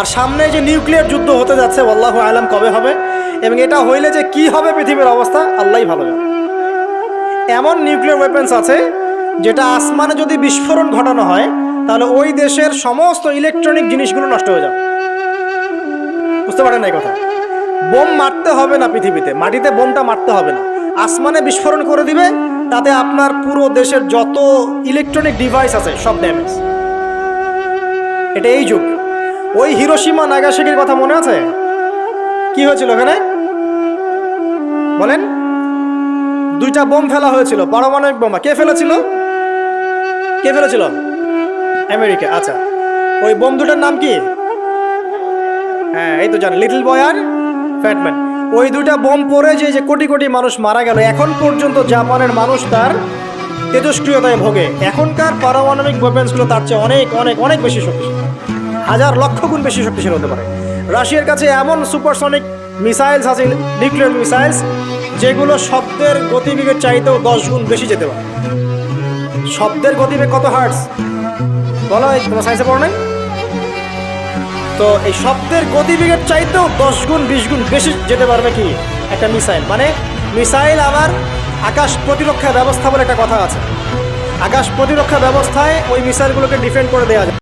আর সামনে যে নিউক্লিয়ার যুদ্ধ হতে যাচ্ছে আল্লাহ আলাম কবে হবে? এবং এটা হইলে যে কি হবে পৃথিবীর অবস্থা, আল্লাহই ভালো এমন নিউক্লিয়ার ওয়েপেন্স আছে, যেটা আসমানে যদি বিস্ফোরণ ঘটানো হয়, তাহলে ওই দেশের সমস্ত ইলেকট্রনিক জিনিসগুলো নষ্ট হয়ে যাবে। বুঝতে পারেন এই কথা? বোম মারতে হবে না পৃথিবীতে, মাটিতে বোমটা মারতে হবে না। আসমানে বিস্ফোরণ করে দিবে, তাতে আপনার পুরো দেশের যত ইলেকট্রনিক ডিভাইস আছে, সব ড্যামেজ এটা এই যুগ। ওই হিরোসীমা নাগাসাকির কথা মনে আছে? কি হয়েছিল ওখানে? বলেন। দুইটা বোম ফেলা হয়েছিল, পারমাণবিক বোমা। কে ফেলেছিল? কে ফেলেছিল? আমেরিকা। আচ্ছা। ওই বোম দুটার নাম কি? হ্যাঁ এই তো জানেন লিটল বয় আর ফ্যাটম্যান। ওই দুইটা বোম পড়ে যে যে কোটি কোটি মানুষ মারা গেল, এখন পর্যন্ত জাপানের মানুষ তার তেজস্ক্রিয়তায় ভোগে। এখনকার পারমাণবিক ওয়েপেন্সগুলো তার চেয়ে অনেক অনেক অনেক বেশি শক্তিশালী। হাজার লক্ষ গুণ বেশি শক্তিশালী হতে পারে। রাশিয়ার কাছে এমন সুপারসনিক মিসাইলস আছে, নিউক্লিয়ার মিসাইলস, যেগুলো শব্দের গতিবেগের চাইতেও দশ গুণ বেশি যেতে পারে। শব্দের গতিবেগ কত হার্টস বলো তোমার সায়েন্সে পড়ো নাই? তো এই শব্দের গতিবেগের চাইতেও দশ গুণ, বিশ গুণ বেশি যেতে পারবে কি? একটা মিসাইল। মানে মিসাইল আবার আকাশ প্রতিরক্ষা ব্যবস্থা বলে একটা কথা আছে। আকাশ প্রতিরক্ষা ব্যবস্থায় ওই মিসাইলগুলোকে ডিফেন্ড করে দেওয়া যায়।